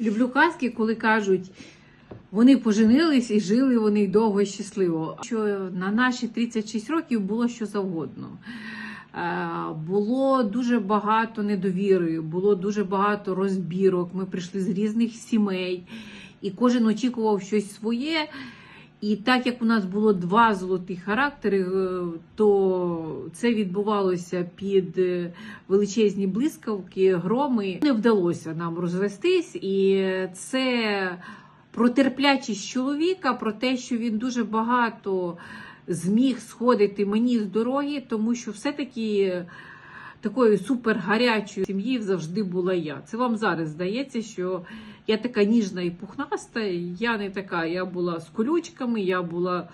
Люблю казки, коли кажуть, вони поженились і жили вони довго і щасливо. Що на наші 36 років було що завгодно. Е, Було дуже багато недовіри, було дуже багато розбірок. Ми прийшли з різних сімей, і кожен очікував щось своє. І так як у нас було два золоті характери, е, то це відбувалося під е, величезні блискавки, громи. Не вдалося нам розвестись, і це про терплячість чоловіка, про те, що він дуже багато зміг сходити мені з дороги, тому що все-таки такою супергарячою сім'ї завжди була я. Це вам зараз здається, що я така ніжна і пухнаста. Я не така. Я була з колючками, я була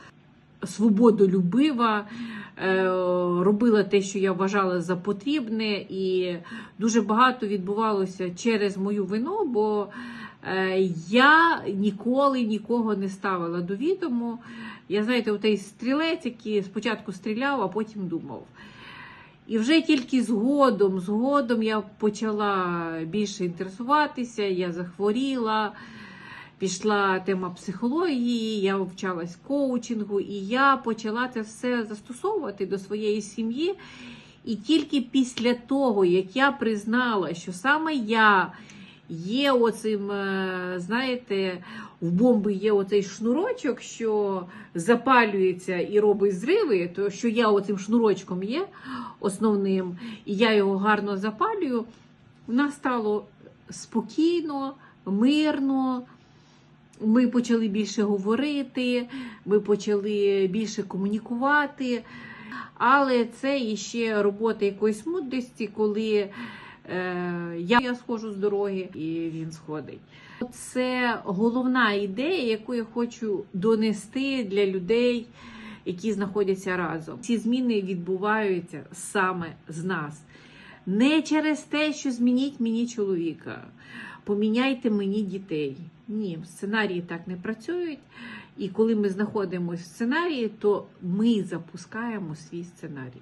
свободолюбива, е, робила те, що я вважала за потрібне, і дуже багато відбувалося через мою вину, бо е, я ніколи нікого не ставила до відому. Я знаєте, той стрілець, який спочатку стріляв, а потім думав. І вже тільки згодом, згодом я почала більше інтересуватися, я захворіла, пішла тема психології, я вчалась коучингу, і я почала це все застосовувати до своєї сім'ї. І тільки після того, як я признала, що саме я є оцим, е, знаєте, в бомби є оцей шнурочок, що запалюється і робить зриви, то що я оцим шнурочком є основним, і я його гарно запалюю, в нас стало спокійно, мирно. Ми почали більше говорити, ми почали більше комунікувати. Але це іще робота якоїсь мудрості, коли я схожу з дороги і він сходить. Це головна ідея, яку я хочу донести для людей, які знаходяться разом. Ці зміни відбуваються саме з нас. Не через те, що змініть мені чоловіка, поміняйте мені дітей. Ні, сценарії так не працюють. І коли ми знаходимося в сценарії, то ми запускаємо свій сценарій.